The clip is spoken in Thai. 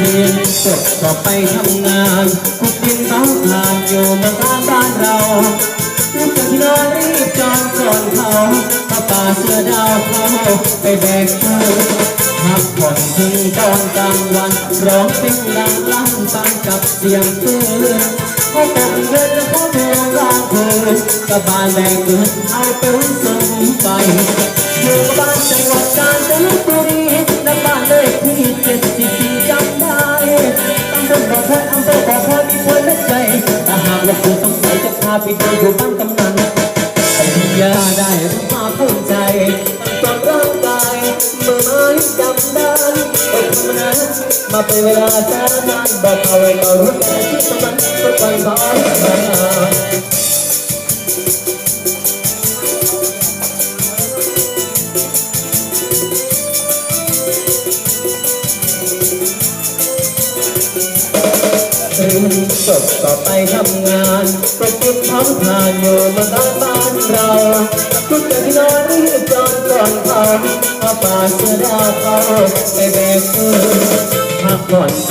เรียนจบก็ไปทำงานขุดดินเผาถ่านอยู่เมืองการบ้านเราลูกจากที่นอนรีบจองก่อนเขาผ้าป่าเสื้อดาวเขาไปแบกปืน พักผ่อนถึงตอนกลางวันร้องเพลงดังลั่นฟังกับเสียงปืนเขาตกเงินเขาเมืองร่างคืนกับบานแบกปืนเอาไปหุ้นสมไปอยู่บ้านจังหวัดกาญจนบุรีและบ้านเลขที่เจ็ดสิบสี่จำได้ตำบลบ่อพลอยอำเภอบ่อพลอยมีคนเล็กใจถ้าหากว่าคุณสงสัยจะพาไปดูอยู่บ้านกำนัน จำได้อดทำนะมาเป็นเวลาแสนนานบอกเอาไว้ก็รู้แต่ที่สมันก็ไปขอมาถึงจบก็ไปทำงานก็กินพังทานอยู่มาตามบ้านเราทุกอย่าที่นอนรีบจอนก่อนเขาเ